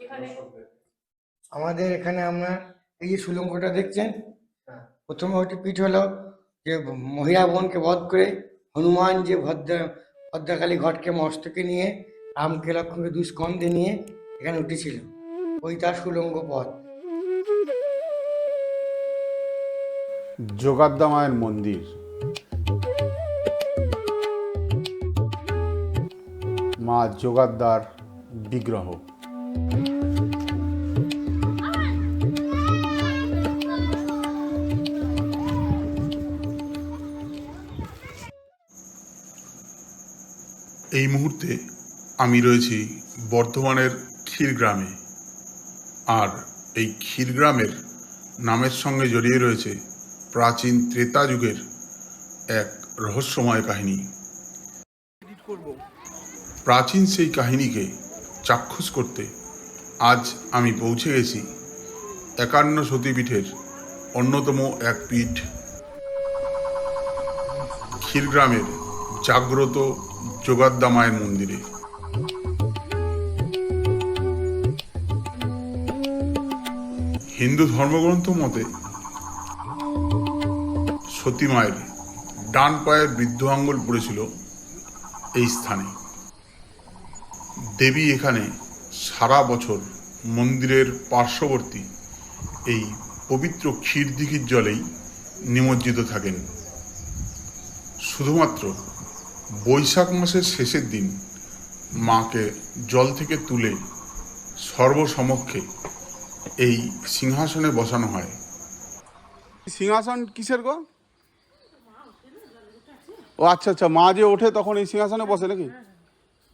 এখানে? আমাদের এখানে আমরা এই যে সুলঙ্গটা দেখছেন হ্যাঁ। প্রথমে ওটি পিঠ হলো যে মহিলা বোনকে বধ করে হনুমান যে ভদ্র ভদ্রকালী ঘটকে মস্তকে নিয়ে রামকে লক্ষ্মণকে দুষ্কন্ধে নিয়ে এখানে উঠেছিল। ওই তার সুলঙ্গ পথ। যোগাদ্দা মায়ের মন্দির। মা যোগাদ্দার বিগ্রহ। এই মুহূর্তে আমি রয়েছি বর্ধমানের ক্ষীরগ্রামে। আর এই ক্ষীরগ্রামের নামের সঙ্গে জড়িয়ে রয়েছে প্রাচীন ত্রেতা যুগের এক রহস্যময় কাহিনী। প্রাচীন সেই কাহিনীকে চাক্ষুষ করতে আজ আমি পৌঁছে গেছি একান্ন সতীপীঠের অন্যতম এক পীঠ। ক্ষীরগ্রামের জাগ্রত যোগাদ্দা মায়ের মন্দিরে। হিন্দু ধর্মগ্রন্থ মতে সতী মায়ের ডান পায়ের বৃদ্ধ আঙ্গুল পড়েছিল এই স্থানে। দেবী এখানে সারা বছর মন্দিরের পার্শ্ববর্তী এই পবিত্র ক্ষীরদিঘির জলেই নিমজ্জিত থাকেন। শুধুমাত্র বৈশাখ মাসের শেষের দিন মাকে জল থেকে তুলে সর্বসমক্ষে এই সিংহাসনে বসানো হয়। সিংহাসন কিসের গো? ও আচ্ছা আচ্ছা মা যে ওঠে তখন এই সিংহাসনে বসে নাকি?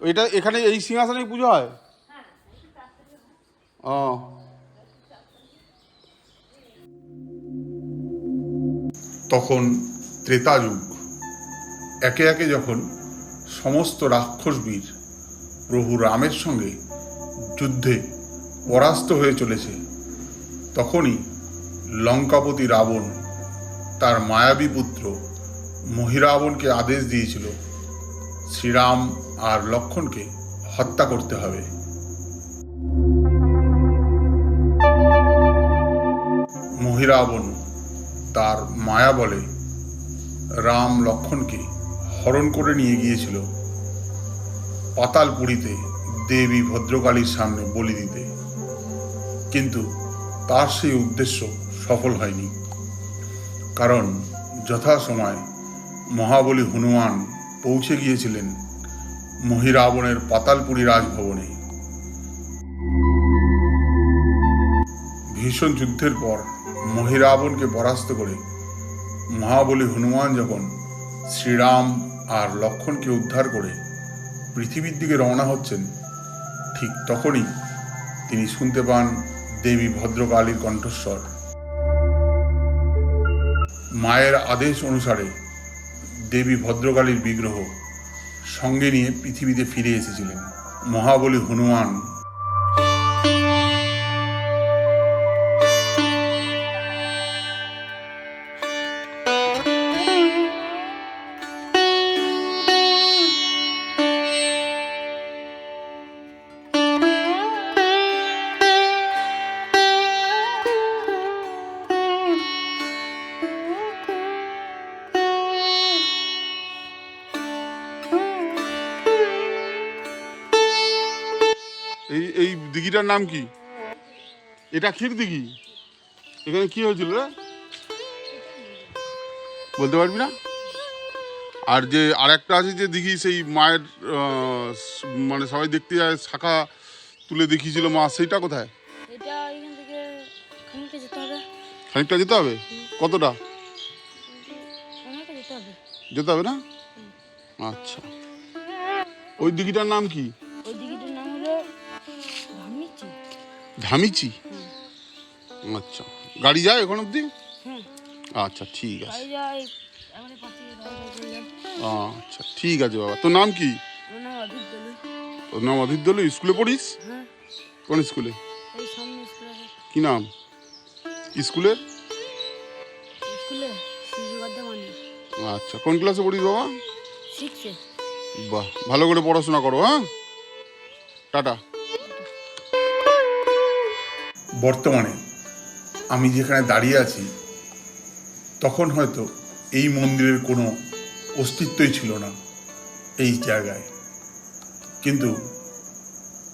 এটা এখানে এই সিংহাসনেই পুজো হয়? তখন ত্রেতা যুগ। একে একে যখন সমস্ত রাক্ষস বীর প্রভু রামের সঙ্গে যুদ্ধে পরাস্ত হয়ে চলেছে, তখনই লঙ্কাপতি রাবণ তার মায়াবী পুত্র মহিরাবণকে আদেশ দিয়েছিল, শ্রীরাম আর লক্ষণকে হত্যা করতে হবে। মহিরাবণ তার মায়া বলে রাম লক্ষণকে হরণ করে নিয়ে গিয়েছিল পাতালপুরীতে দেবী ভদ্রকালীর সামনে বলি দিতে। কিন্তু তার সেই উদ্দেশ্য সফল হয়নি। কারণ যথাসময় মহাবলী হনুমান পৌঁছে গিয়েছিলেন মহিরাবণের পাতালপুরী রাজভবনে। ভীষণ যুদ্ধের পর মহিরাবণকে পরাস্ত করে মহাবলী হনুমান যখন শ্রীরাম আর লক্ষণকে উদ্ধার করে পৃথিবীর দিকে রওনা হচ্ছেন, ঠিক তখনই তিনি শুনতে পান দেবী ভদ্রকালীর কণ্ঠস্বর। মায়ের আদেশ অনুসারে দেবী ভদ্রকালীর বিগ্রহ সঙ্গে নিয়ে পৃথিবীতে ফিরে এসেছিলেন। মহাবলী হনুমান এই এই দিঘিটার নাম কি? এটা ক্ষীর দিঘি? এখানে কি হয়েছিল রে? বলতে পারবি না? আর যে আরেকটা আছে যে দিঘি সেই মায়ের মানে সবাই দেখতে যায় শাখা তুলে দেখিয়েছিল মা সেইটা কোথায়? খানিকটা যেতে হবে। কতটা? যেতে হবে না? আচ্ছা। ওই দিঘিটার নাম কি? ধামিচি? আচ্ছা। গাড়ি যায় এখন অবধি আচ্ছা ঠিক আছে। আচ্ছা ঠিক আছে বাবা। তোর নাম কি? তোর নাম অধীর দল স্কুলে পড়িস? হ্যাঁ। কোন স্কুলে? কি নাম? স্কুলের স্কুলে আচ্ছা কোন ক্লাসে পড়িস বাবা? বাহ ভালো করে পড়াশোনা করো হ্যাঁ? টাটা। বর্তমানে আমি যেখানে দাঁড়িয়ে আছি, তখন হয়তো এই মন্দিরের কোনো অস্তিত্বই ছিল না এই জায়গায়। কিন্তু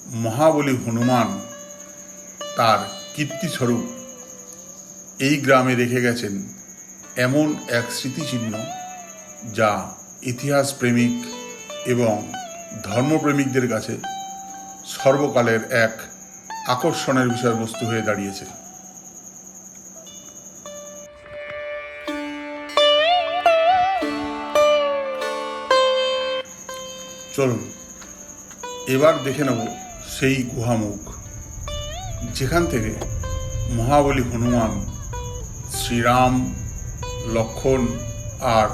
মহাবলী হনুমান তার কীর্তিস্বরূপ এই গ্রামে রেখে গেছেন এমন এক স্মৃতিচিহ্ন যা ইতিহাস প্রেমিক এবং ধর্মপ্রেমিকদের কাছে সর্বকালের এক আকর্ষণের বিষয়বস্তু হয়ে দাঁড়িয়েছে। চলুন, এবার দেখে নেব সেই গুহামুখ যেখান থেকে মহাবলী হনুমান, শ্রীরাম, লক্ষণ আর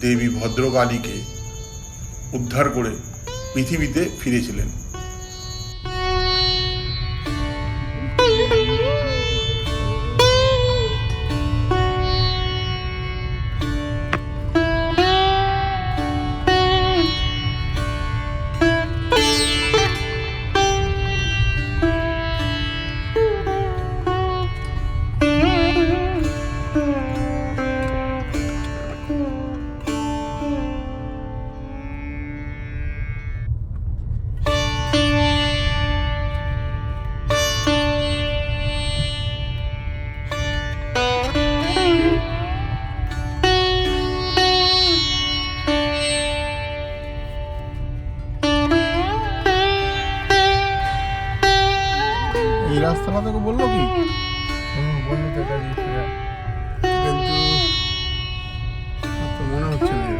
দেবী ভদ্রকালীকে উদ্ধার করে পৃথিবীতে ফিরেছিলেন। তো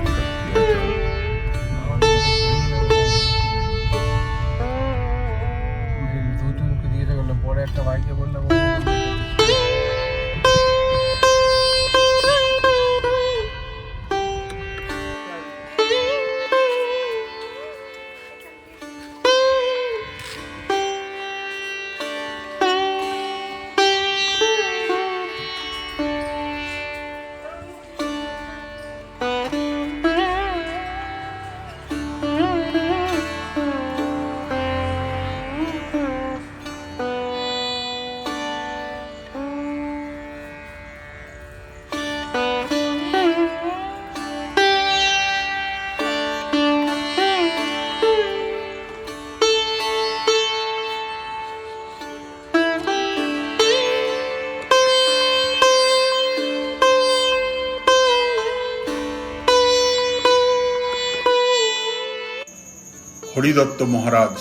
হরিদত্ত মহারাজ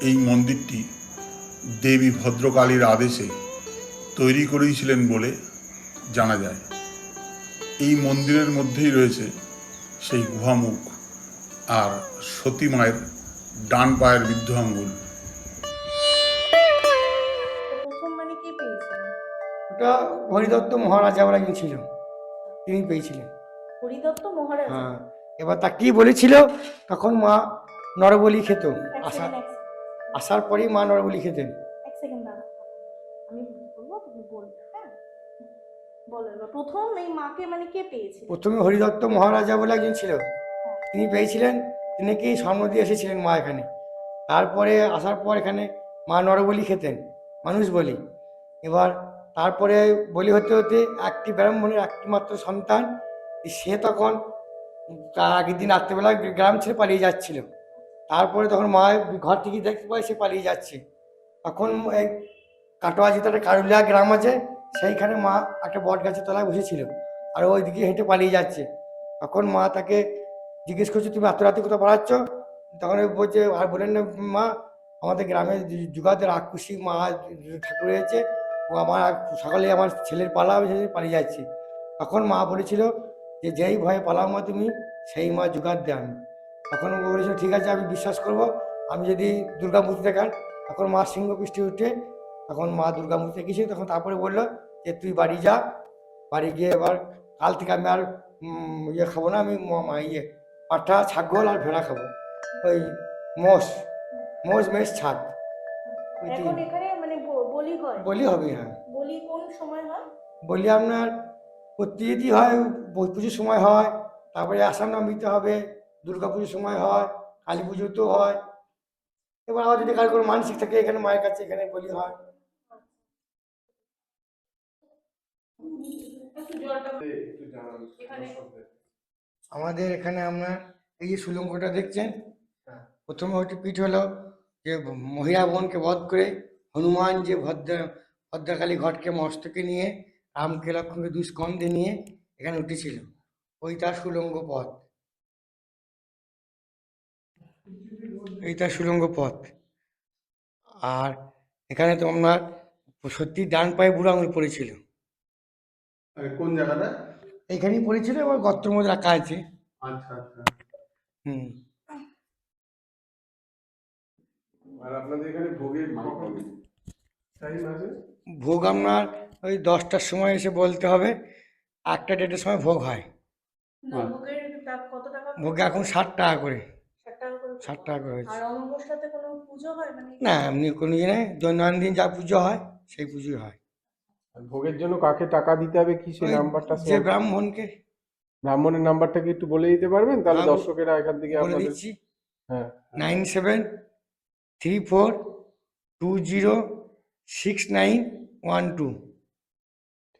এই মন্দিরটি দেবী ভদ্রকালীর আদেশে তৈরি করেছিলেন বলে জানা যায়। এই মন্দিরের মধ্যেই রয়েছে সেই গুহামুখ আর সতী মায়ের ডান পায়ের বৃদ্ধ আঙ্গুল। মানে ওটা হরিদত্ত মহারাজা বলে একজন ছিল। তিনি পেয়েছিলেন। হরিদত্ত মহারাজ? হ্যাঁ এবার তা কি বলেছিল? তখন মা নরবলি খেত। এক আসা সেকেন্ড এক আসার পরেই মা নরবলি খেতেন। এক সেকেন্ড দাঁড়া আমি বলব তুমি বলবে হ্যাঁ? বলো এবার প্রথম এই মাকে মানে কে প্রথমে হরিদত্ত মহারাজা বলে একজন ছিল। তিনি পেয়েছিলেন তিনি কি স্বর্ণ দিয়ে এসেছিলেন মা এখানে? তারপরে আসার পর এখানে মা নরবলি খেতেন মানুষ বলি। এবার তারপরে বলি হতে হতে একটি ব্রাহ্মণের একটি মাত্র সন্তান সে তখন তার আগের দিন রাত্রেবেলা গ্রাম ছেড়ে পালিয়ে যাচ্ছিল। তারপরে তখন মা ঘর থেকে দেখতে পায়, সে পালিয়ে যাচ্ছে। তখন এই কাটোয়া একটা কারুলিয়া গ্রাম আছে, সেইখানে মা একটা বট গাছের তলায় বসেছিল আর ওইদিকে হেঁটে পালিয়ে যাচ্ছে। তখন মা তাকে জিজ্ঞেস করছে, তুমি এত রাতে কোথাও পালাচ্ছ? তখন ওই বলছে, আর বলেন না মা, আমাদের গ্রামে যু- যুগাতে রাক্ষসী মা ঠাকুর হয়েছে ও আমার সকালে আমার ছেলের পালা আমি পালিয়ে যাচ্ছে। তখন মা বলেছিল যে, যেই ভয়ে পালাও মা তুমি, সেই মা যুগাত দেন তখন ও বলেছিল ঠিক আছে আমি বিশ্বাস করব। আমি যদি দুর্গা মূর্তি দেখান তখন মা সিংহ পৃষ্ঠে উঠে তখন মা দুর্গা মূর্তি দেখেছি তখন তারপরে বলল যে তুই বাড়ি যা। বাড়ি গিয়ে এবার কাল থেকে আমি আর ইয়ে খাব না আমি ইয়ে পাঠা ছাগল আর ভেড়া খাব। ওই মোষ মোষ মেষ ছাগ। এখানে মানে বলি বলি হবে হ্যাঁ। বলি কোন সময় হয়? বলি আপনার প্রতিটি হয় পুজোর সময় হয় তারপরে আসাম নামিতে হবে পুজোর সময় হয় কালী পুজোতেও হয়। এবার আবার যদি কারও কোনো মানসিক থাকে এখানে মায়ের কাছে এখানে বলি হয়। আমাদের এখানে আমরা এই যে সুলঙ্গটা দেখছেন প্রথমে ওইটি পিঠ হলো যে মহিলা বোনকে বধ করে হনুমান যে ভদ্র ভদ্রকালী ঘটকে মস্তকে নিয়ে রামকে লক্ষ্মণকে দুষ্কন্ধে নিয়ে এখানে উঠেছিল। ওই তার সুলঙ্গ পথ। তার সুলঙ্গ পথ। আর এখানে তো আপনার সত্যি ডান পায়ে বুড়ো আঙুল পড়েছিল। কোন জায়গাটা? এখানেই পড়েছিল এবার গর্তের মধ্যে রাখা আছে। আচ্ছা আচ্ছা। হুম। আর আপনাদের এখানে ভোগের কখন টাইম আছে? ভোগ আপনার ওই দশটার সময় এসে বলতে হবে একটা ডেটের সময় ভোগ হয়। ভোগে এখন ষাট টাকা করে। ষাট টাকা করে হয়েছে। আর অমাবস্যাতে কোনো পুজো হয়? মানে না এমনি কোনো ইয়ে নেই। দৈনন্দিন যা পুজো হয় সেই পুজোই হয়। ভোগের জন্য কাকে টাকা দিতে হবে? কি সেই নাম্বারটা যে share- ব্রাহ্মণকে। ব্রাহ্মণের নাম্বারটা কি একটু বলে দিতে পারবেন? তাহলে দর্শকেরা এখান থেকে বলে আপনাদের দিচ্ছি। হ্যাঁ। Nine seven three four two zero six nine one two.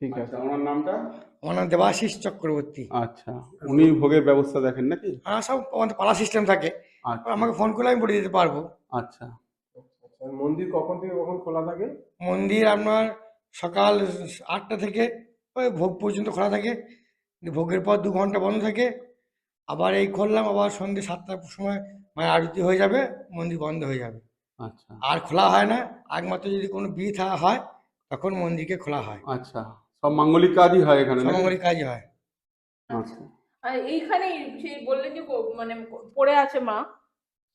ঠিক আছে। আচ্ছা ওনার নামটা? নাম দেবাশিস চক্রবর্তী। আচ্ছা উনি ভোগের ব্যবস্থা দেখেন নাকি? হ্যাঁ সব আমাদের পালা সিস্টেম থাকে। আমাকে ফোন করলে আমি বলে দিতে পারব। আচ্ছা। আর মন্দির কখন থেকে কখন খোলা থাকে? মন্দির আপনার সকাল আটটা থেকে ওই ভোগ পর্যন্ত খোলা থাকে। ভোগের পর দু ঘণ্টা বন্ধ থাকে। আবার এই খুললাম আবার সন্ধ্যে সাতটার সময় মানে আরতি হয়ে যাবে মন্দির বন্ধ হয়ে যাবে। আচ্ছা। আর খোলা হয় না। একমাত্র যদি কোনো বিয়ে থা হয় তখন মন্দিরকে খোলা হয়। আচ্ছা। সব মাঙ্গলিক কাজই হয় এখানে নাকি? সমঙ্গলিক কাজ হয়। আচ্ছা। আর এইখানে সেই বললেন যে মানে পড়ে আছে মা।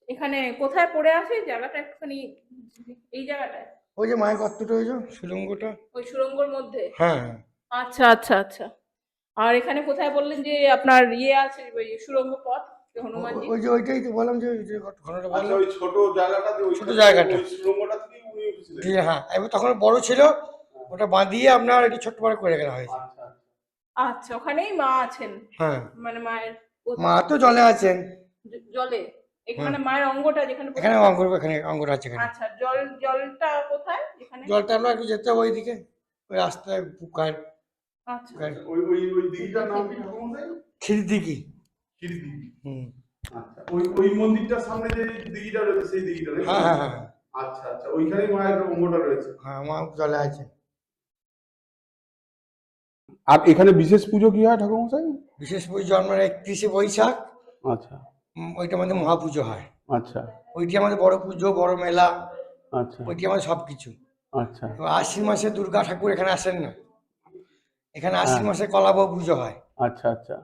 এখানে কোথায় পড়ে আছে? জায়গাটা একটুখানি এই জায়গাটায়। ওই যে মায়ের কর্তটা ওই যে সুলঙ্গটা ওই সুড়ঙ্গর মধ্যে? হ্যাঁ হ্যাঁ। আচ্ছা আচ্ছা আচ্ছা। আর এখানে কোথায় বললেন যে আপনার ইয়ে আছে ওই সুড়ঙ্গ পথ যে হনুমানজি ওই যে ওইটাই তো বললাম যে ওই যে ঘটনাটা আচ্ছা বললাম ওই ছোট জায়গাটাতে ওই ছোট জায়গাটা। সুড়ঙ্গটা থেকেই উনি হ্যাঁ এবার তখন বড় ছিল ওটা বাঁধিয়ে আপনার একটু ছোট্ট বড় করে রাখা হয়েছে। আচ্ছা ওখানেই মা আছেন? হ্যাঁ। মানে মায়ের মা তো জলে আছেন। জলে? এখানে মায়ের অঙ্গটা যেখানে এখানে অঙ্গর এখানে অঙ্গর আছে এখানে। আচ্ছা জল জলটা কোথায় এখানে জলটা আমরা একটু যেতে হবে ওইদিকে ওই রাস্তায় পুকার। আচ্ছা। ওই ওই ওই দিঘিটার নাম কি ঠাকুরমশাই? খির দিঘি ক্ষীর দিঘি হুম। আচ্ছা ওই ওই মন্দিরটার সামনে যে দিঘিটা রয়েছে সেই দিঘিটা? হ্যাঁ হ্যাঁ হ্যাঁ। আচ্ছা আচ্ছা ওইখানেই মায়ের অঙ্গটা রয়েছে। হ্যাঁ মা জলে আছে। আর এখানে বিশেষ পুজো কি হয় ঠাকুরমশাই? বিশেষ পুজো আমরা একত্রিশে বৈশাখ। আচ্ছা। ওইটা আমাদের মহাপুজো হয়। আচ্ছা। ওইটি আমাদের বড় পুজো বড় মেলা। আচ্ছা। ওইটি আমাদের সব কিছু আচ্ছা আশ্বিন মাসে দুর্গা ঠাকুর এখানে আসেন না। এখানে আশ্বিন মাসে কলাবউ পুজো হয়। আচ্ছা আচ্ছা।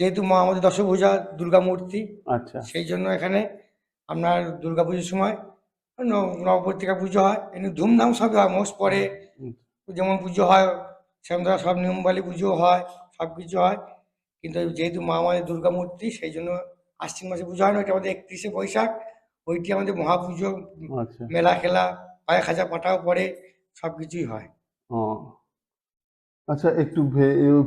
যেহেতু মা আমাদের দশভূজা দুর্গা মূর্তি আচ্ছা। সেই জন্য এখানে আপনার দুর্গা পুজোর সময় নবপত্রিকা পুজো হয়। এমনি ধুমধাম সবই হয় মোষ পরে যেমন পুজো হয় সেরকম ধরো সব নিয়মবালি পুজো হয় সব কিছু হয়। কিন্তু যেহেতু মা আমাদের দুর্গা মূর্তি সেই জন্য আশ্বিন মাসে পুজো হয় না ওইটা আমাদের একত্রিশে বৈশাখ। ওইটি আমাদের মহাপুজো আচ্ছা। মেলা খেলা পায়ে খাঁচা পাটাও পড়ে সব কিছুই হয়। ও। আচ্ছা একটু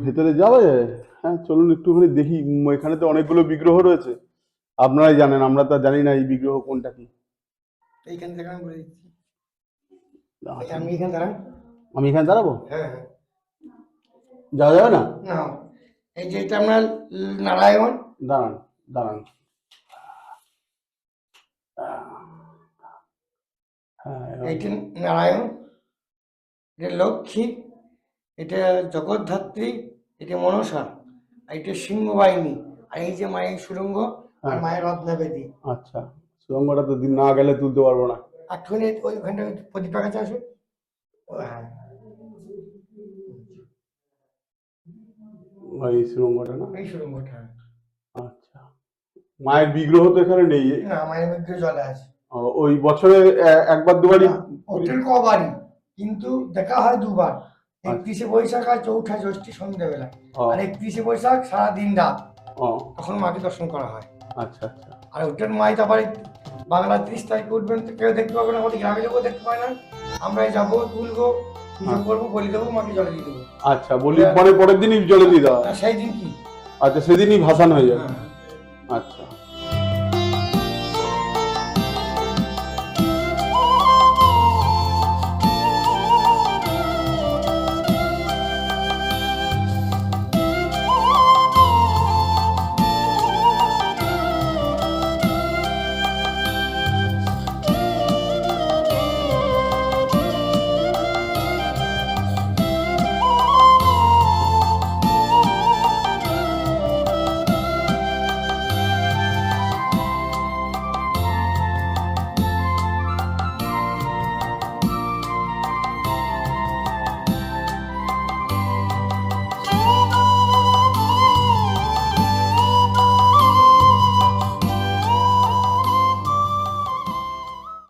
ভেতরে যাওয়া যায়? হ্যাঁ চলুন একটুখানি দেখি। এখানে তো অনেকগুলো বিগ্রহ রয়েছে। আপনারাই জানেন আমরা তো জানি না এই বিগ্রহ কোনটা কি। এইখান থেকে আমি বলে দিচ্ছি। আচ্ছা, আমি এখানে দাঁড়ান। আমি এখানে দাঁড়াবো? হ্যাঁ হ্যাঁ। যাওয়া যাবে না? না। এই যে এটা আপনার নারায়ণ? দাঁড়ান দাঁড়ান। হ্যাঁ এইটা নারায়ণ এটা লক্ষ্মী এটা জগদ্ধাত্রী এটা মনসা আর এটা সিংহবাহিনী আর এই যে মায়ের সুরঙ্গ আর হ্যাঁ। মায়ের রত্নাবেদী। আচ্ছা সুরঙ্গটা তো দিন না গেলে তুলতে পারব না। একটুখানি ওইখানটা প্রদীপ কাছে আসুন। ও হ্যাঁ। ওই সুরঙ্গটা না? এই সুরঙ্গটা আচ্ছা। মায়ের বিগ্রহ তো এখানে নেই। না মায়ের বিগ্রহ জলে আছে। ওই বছরে একবার দুবারই হোটেল কবারই। কিন্তু দেখা হয় দুবার। একত্রিশে বৈশাখ আর চৌঠা জ্যৈষ্ঠী সন্ধ্যেবেলা আর একত্রিশে বৈশাখ সারা দিন রাত তখন মাকে দর্শন করা হয়। আচ্ছা আচ্ছা। আর ওটার মাই তারপরে বাংলা ত্রিশ তারিখে উঠবেন কেউ দেখতে পাবে না আমাদের গ্রামের লোকও দেখতে পায় না। আমরা যাব তুলবো। পুজো। করব বলি দেবো মাকে জলে দিয়ে দেবো আচ্ছা বলি পরে পরের দিনই জলে দিয়ে দেওয়া সেই দিন কি আচ্ছা সেদিনই ভাসান হয়ে যাবে হ্যাঁ। আচ্ছা